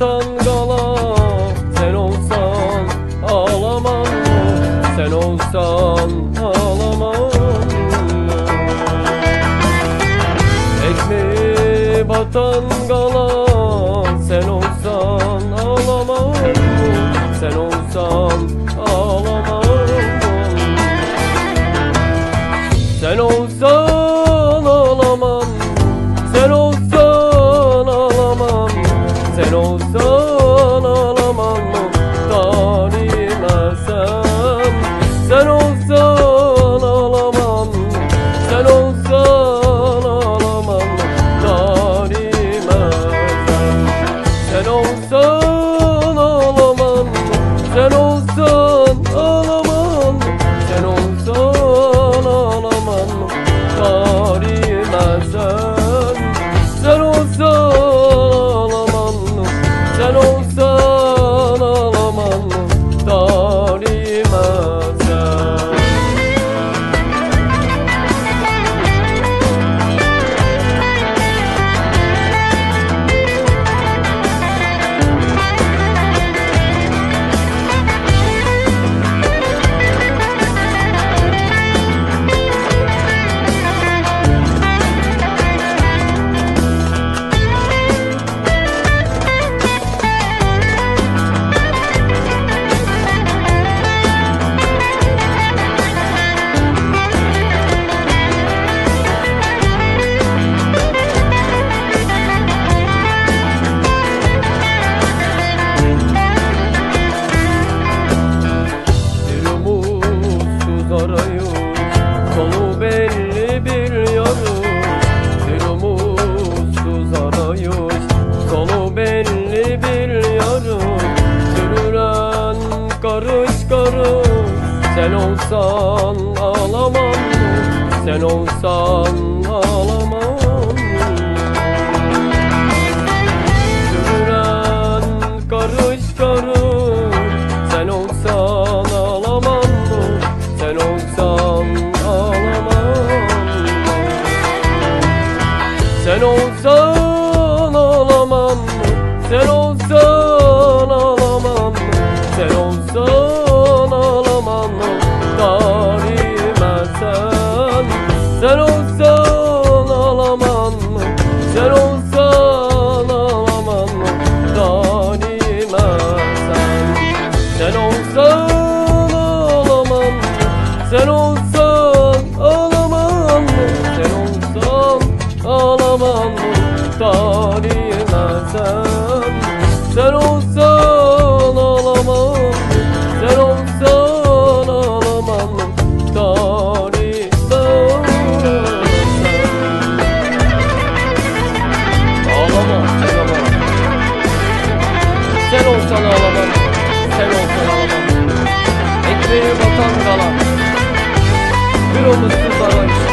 batan gala Sen olsan ağlamam? Sen olsan ağlamam mı? Ekmeği batan gala Sen olsan ağlamam? Sen olsan ağlamam? Sen olsan Sen olsan ağlamam Tarihime sen olsan ağlamam Sen olsan ağlamam Tarihime sen Sen olsan ağlamam Sen olsan olsan ağlamam? Sen olsan almost $2.